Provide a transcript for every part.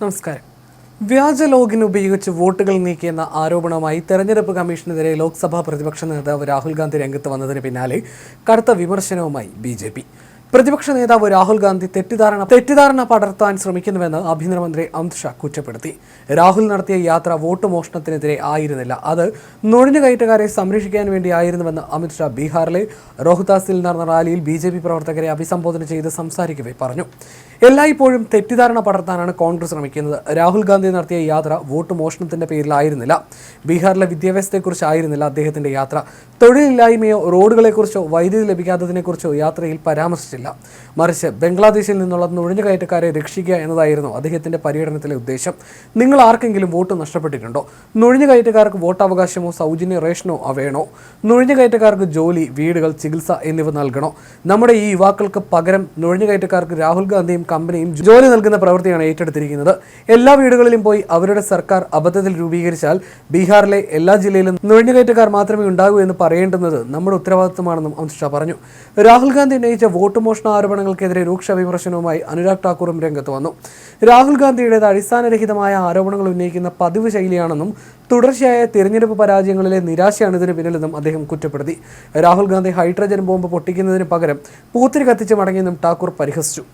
നമസ്കാരം. വ്യാജ ലോഗിൻ ഉപയോഗിച്ച് വോട്ടുകൾ നീക്കിയെന്ന ആരോപണവുമായി തെരഞ്ഞെടുപ്പ് കമ്മീഷനെതിരെ ലോക്സഭാ പ്രതിപക്ഷ നേതാവ് രാഹുൽ ഗാന്ധി രംഗത്ത് വന്നതിന് പിന്നാലെ കടുത്ത വിമർശനവുമായി ബി പ്രതിപക്ഷ നേതാവ് രാഹുൽ ഗാന്ധി തെറ്റിദ്ധാരണ തെറ്റിദ്ധാരണ പടർത്താൻ ശ്രമിക്കുന്നുവെന്ന് ആഭ്യന്തരമന്ത്രി അമിത്ഷാ കുറ്റപ്പെടുത്തി. രാഹുൽ നടത്തിയ യാത്ര വോട്ട് മോഷണത്തിനെതിരെ ആയിരുന്നില്ല. അത് നുഴഞ്ഞുകയറ്റക്കാരെ സംരക്ഷിക്കാൻ വേണ്ടിയായിരുന്നുവെന്ന് അമിത്ഷാ ബീഹാറിലെ റോഹ്താസിൽ നടന്ന റാലിയിൽ ബി ജെ പി പ്രവർത്തകരെ അഭിസംബോധന ചെയ്ത് സംസാരിക്കവേ പറഞ്ഞു. എല്ലായ്പ്പോഴും തെറ്റിദ്ധാരണ പടർത്താനാണ് കോൺഗ്രസ് ശ്രമിക്കുന്നത്. രാഹുൽ ഗാന്ധി നടത്തിയ യാത്ര വോട്ട് മോഷണത്തിന്റെ പേരിലായിരുന്നില്ല. ബീഹാറിലെ വിദ്യാഭ്യാസത്തെക്കുറിച്ചായിരുന്നില്ല അദ്ദേഹത്തിന്റെ യാത്ര. തൊഴിലില്ലായ്മയോ റോഡുകളെക്കുറിച്ചോ വൈദ്യുതി ലഭിക്കാത്തതിനെക്കുറിച്ചോ യാത്രയിൽ പരാമർശിച്ചില്ല മറിച്ച് ബംഗ്ലാദേശിൽ നിന്നുള്ള നുഴഞ്ഞുകയറ്റക്കാരെ രക്ഷിക്കുക എന്നതായിരുന്നു അദ്ദേഹത്തിന്റെ പര്യടനത്തിലെ ഉദ്ദേശം. നിങ്ങൾ ആർക്കെങ്കിലും വോട്ട് നഷ്ടപ്പെട്ടിട്ടുണ്ടോ? നുഴഞ്ഞുകയറ്റക്കാർക്ക് വോട്ടവകാശമോ സൗജന്യ റേഷനോ വേണോ? നുഴഞ്ഞുകയറ്റക്കാർക്ക് ജോലി വീടുകൾ ചികിത്സ എന്നിവ നൽകണോ? നമ്മുടെ ഈ യുവാക്കൾക്ക് പകരം നുഴഞ്ഞുകയറ്റക്കാർക്ക് രാഹുൽ ഗാന്ധിയും കമ്പനിയും ജോലി നൽകുന്ന പ്രവൃത്തിയാണ് ഏറ്റെടുത്തിരിക്കുന്നത്. എല്ലാ വീടുകളിലും പോയി അവരുടെ സർക്കാർ അബദ്ധത്തിൽ രൂപീകരിച്ചാൽ ബീഹാറിലെ എല്ലാ ജില്ലയിലും നുഴഞ്ഞുകയറ്റക്കാർ മാത്രമേ ഉണ്ടാകൂ എന്ന് പറയേണ്ടുന്നത് നമ്മുടെ ഉത്തരവാദിത്തമാണെന്നും അമിത് ഷാ പറഞ്ഞു. രാഹുൽ ഗാന്ധി ഉന്നയിച്ച വോട്ട് മോഷണ ആരോപണങ്ങൾക്കെതിരെ രൂക്ഷ വിമർശനവുമായി അനുരാഗ് ഠാക്കൂറും രംഗത്ത് വന്നു. രാഹുൽ ഗാന്ധിയുടേത് അടിസ്ഥാനരഹിതമായ ആരോപണങ്ങൾ ഉന്നയിക്കുന്ന പതിവ് ശൈലിയാണെന്നും തുടർച്ചയായ തിരഞ്ഞെടുപ്പ് പരാജയങ്ങളിലെ നിരാശയാണ് ഇതിന് പിന്നിലെന്നും അദ്ദേഹം കുറ്റപ്പെടുത്തി. രാഹുൽ ഗാന്ധി ഹൈഡ്രജൻ ബോംബ് പൊട്ടിക്കുന്നതിന് പകരം പൂത്തിരി കത്തിച്ച് മടങ്ങിയെന്നും ഠാക്കൂർ പരിഹസിച്ചു.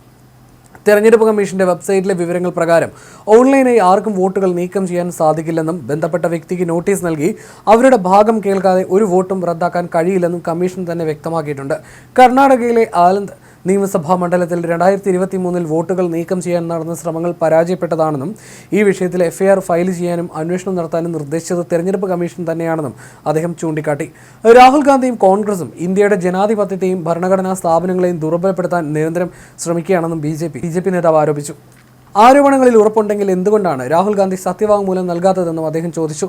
തെരഞ്ഞെടുപ്പ് കമ്മീഷന്റെ വെബ്സൈറ്റിലെ വിവരങ്ങൾ പ്രകാരം ഓൺലൈനായി ആർക്കും വോട്ടുകൾ നീക്കം ചെയ്യാൻ സാധിക്കില്ലെന്നും ബന്ധപ്പെട്ട വ്യക്തിക്ക് നോട്ടീസ് നൽകി അവരുടെ ഭാഗം കേൾക്കാതെ ഒരു വോട്ടും റദ്ദാക്കാൻ കഴിയില്ലെന്നും കമ്മീഷൻ തന്നെ വ്യക്തമാക്കിയിട്ടുണ്ട്. കർണാടകയിലെ ആനന്ദ് നിയമസഭാ മണ്ഡലത്തിൽ രണ്ടായിരത്തി ഇരുപത്തി മൂന്നിൽ വോട്ടുകൾ നീക്കം ചെയ്യാൻ നടന്ന ശ്രമങ്ങൾ പരാജയപ്പെട്ടതാണെന്നും ഈ വിഷയത്തിൽ എഫ്ഐആർ ഫയൽ ചെയ്യാനും അന്വേഷണം നടത്താനും നിർദ്ദേശിച്ചത് തെരഞ്ഞെടുപ്പ് കമ്മീഷൻ തന്നെയാണെന്നും അദ്ദേഹം ചൂണ്ടിക്കാട്ടി. രാഹുൽ ഗാന്ധിയും കോൺഗ്രസും ഇന്ത്യയുടെ ജനാധിപത്യത്തെയും ഭരണഘടനാ സ്ഥാപനങ്ങളെയും ദുർബലപ്പെടുത്താൻ നിരന്തരം ശ്രമിക്കുകയാണെന്നും B J P B J P നേതാവ് ആരോപിച്ചു. ആരോപണങ്ങളിൽ ഉറപ്പുണ്ടെങ്കിൽ എന്തുകൊണ്ടാണ് രാഹുൽ ഗാന്ധി സത്യവാങ്മൂലം നൽകാത്തതെന്നും അദ്ദേഹം ചോദിച്ചു.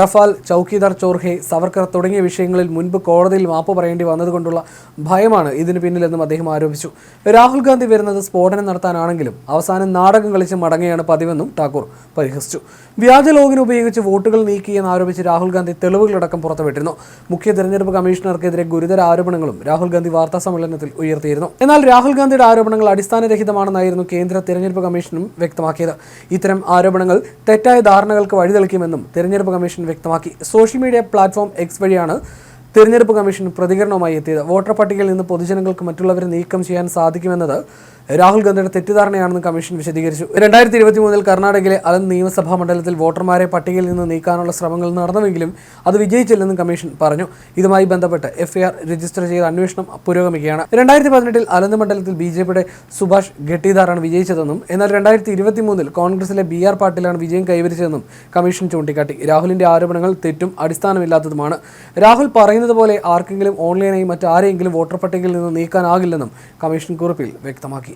റഫാൽ ചൌക്കിദാർ ചോർഹെ സവർക്കർ തുടങ്ങിയ വിഷയങ്ങളിൽ മുൻപ് കോടതിയിൽ മാപ്പ് പറയേണ്ടി വന്നതുകൊണ്ടുള്ള ഭയമാണ് ഇതിന് പിന്നിലെന്നും അദ്ദേഹം ആരോപിച്ചു. രാഹുൽ ഗാന്ധി വരുന്നത് സ്ഫോടനം നടത്താനാണെങ്കിലും അവസാനം നാടകം കളിച്ച് മടങ്ങുകയാണ് പതിവെന്നും ഠാക്കൂർ പരിഹസിച്ചു. വ്യാജ ലോഗിൻ ഉപയോഗിച്ച് വോട്ടുകൾ നീക്കിയെന്ന് ആരോപിച്ച് രാഹുൽ ഗാന്ധി തെളിവുകളടക്കം പുറത്തുവിട്ടിരുന്നു. മുഖ്യ തെരഞ്ഞെടുപ്പ് കമ്മീഷണർക്കെതിരെ ഗുരുതര ആരോപണങ്ങളും രാഹുൽ ഗാന്ധി വാർത്താ സമ്മേളനത്തിൽ ഉയർത്തിയിരുന്നു. എന്നാൽ രാഹുൽ ഗാന്ധിയുടെ ആരോപണങ്ങൾ അടിസ്ഥാനരഹിതമാണെന്നായിരുന്നു കേന്ദ്ര തെരഞ്ഞെടുപ്പ് കമ്മീഷനും വ്യക്തമാക്കിയത്. ഇത്തരം ആരോപണങ്ങൾ തെറ്റായ ധാരണകൾക്ക് വഴിതെളിക്കുമെന്നും തെരഞ്ഞെടുപ്പ് കമ്മീഷൻ വ്യക്തമാക്കി. സോഷ്യൽ മീഡിയ പ്ലാറ്റ്ഫോം എക്സ് വഴിയാണ് തെരഞ്ഞെടുപ്പ് കമ്മീഷൻ പ്രതികരണവുമായി എത്തിയത്. വോട്ടർ പട്ടികയിൽ നിന്ന് പൊതുജനങ്ങൾക്ക് മറ്റുള്ളവരെ നീക്കം ചെയ്യാൻ സാധിക്കുമെന്നത് രാഹുൽ ഗാന്ധിയുടെ തെറ്റിദ്ധാരണയാണെന്ന് കമ്മീഷൻ വിശദീകരിച്ചു. രണ്ടായിരത്തി ഇരുപത്തി മൂന്നിൽ കർണാടകയിലെ അലൻ നിയമസഭാ മണ്ഡലത്തിൽ വോട്ടർമാരെ പട്ടികയിൽ നിന്ന് നീക്കാനുള്ള ശ്രമങ്ങൾ നടന്നുവെങ്കിലും അത് വിജയിച്ചില്ലെന്നും കമ്മീഷൻ പറഞ്ഞു. ഇതുമായി ബന്ധപ്പെട്ട് എഫ്ഐആർ രജിസ്റ്റർ ചെയ്ത അന്വേഷണം പുരോഗമിക്കുകയാണ്. രണ്ടായിരത്തി പതിനെട്ടിൽ അലന്ത് മണ്ഡലത്തിൽ ബി ജെ പിയുടെ സുഭാഷ് ഗട്ടിദാറാണ് വിജയിച്ചതെന്നും എന്നാൽ രണ്ടായിരത്തി ഇരുപത്തി മൂന്നിൽ കോൺഗ്രസിലെ ബി ആർ പാട്ടീലാണ് വിജയം കൈവരിച്ചതെന്നും കമ്മീഷൻ ചൂണ്ടിക്കാട്ടി. രാഹുലിന്റെ ആരോപണങ്ങൾ തെറ്റും അടിസ്ഥാനമില്ലാത്തതുമാണ്. രാഹുൽ പറയുന്നത് പോലെ ആർക്കെങ്കിലും ഓൺലൈനായി മറ്റാരെങ്കിലും വോട്ടർ പട്ടികയിൽ നിന്ന് നീക്കാനാകില്ലെന്നും കമ്മീഷൻ കുറിപ്പിൽ വ്യക്തമാക്കി.